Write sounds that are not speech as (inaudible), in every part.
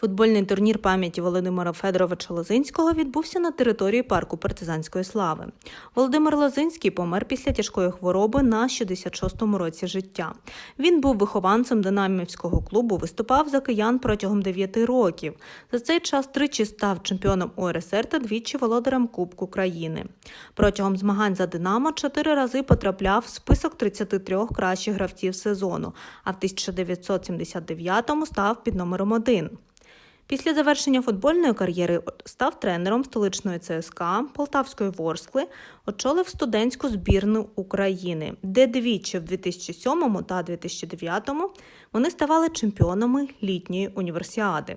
Футбольний турнір пам'яті Володимира Федоровича Лозинського відбувся на території парку партизанської слави. Володимир Лозинський помер після тяжкої хвороби на 66-му році життя. Він був вихованцем динамівського клубу, виступав за киян протягом 9 років. За цей час тричі став чемпіоном УРСР та двічі володарем Кубку країни. Протягом змагань за Динамо чотири рази потрапляв в список 33 кращих гравців сезону, а в 1979-му став під номером 1. Після завершення футбольної кар'єри став тренером столичної ЦСКА Полтавської Ворскли, очолив студентську збірну України, де двічі в 2007 та 2009 вони ставали чемпіонами літньої універсіади.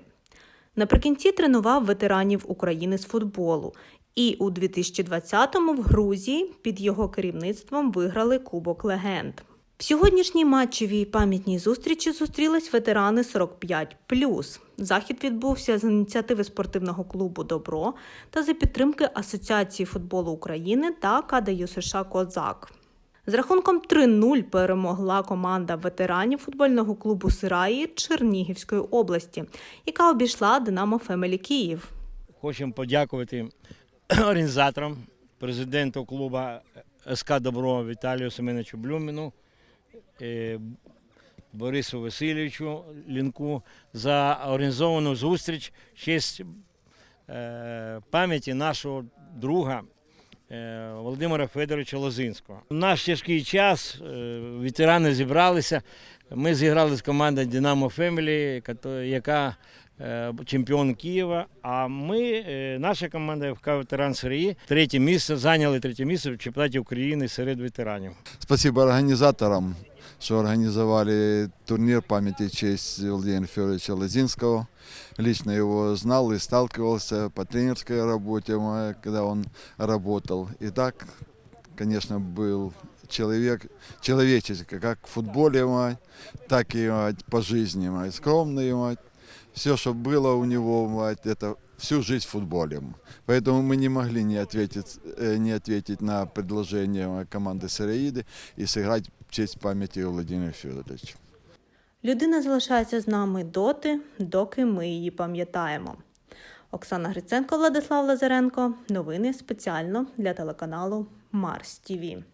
Наприкінці тренував ветеранів України з футболу. І у 2020-му в Грузії під його керівництвом виграли Кубок легенд. В сьогоднішній матчевій пам'ятній зустрічі зустрілись ветерани 45+. Захід відбувся з ініціативи спортивного клубу Добро та за підтримки Асоціації футболу України та КДЮ США Козак. З рахунком 3-0 перемогла команда ветеранів футбольного клубу Сираї Чернігівської області, яка обійшла Динамо Фемелі Київ. Хочемо подякувати (clears throat) організаторам, президенту клубу СК Добро Віталію Семеновичу Блюміну, Борису Васильовичу Лінку за організовану зустріч в честь е, пам'яті нашого друга е, Володимира Федоровича Лозинського. В наш тяжкий час е, ветерани зібралися. Ми зіграли з командою Динамо Фемілі, яка е, чемпіон Києва. А ми, е, наша команда ФК Ветеран Сирії, третє місце, зайняли третє місце в чемпіонаті України серед ветеранів. Спасибо организаторам, что организовали турнир памяти в честь Владимира Федоровича Лозинского. Лично его знал и сталкивался по тренерской работе, м, когда он работал. И так, конечно, был человек, человеческий, как в футболе, мать, так и мать, по жизни, мать, скромный, мать. Все, что было у него, мать, это всю жизнь в футболе. Поэтому мы не могли не ответить, э, не ответить на предложение мать, команды Сыроиды и сыграть в честь памяти Владимира Федоровича. Людина залишається з нами доти, доки ми її пам'ятаємо. Оксана Гриценко, Владислав Лазаренко. Новини спеціально для телеканалу Марс ТІВІ.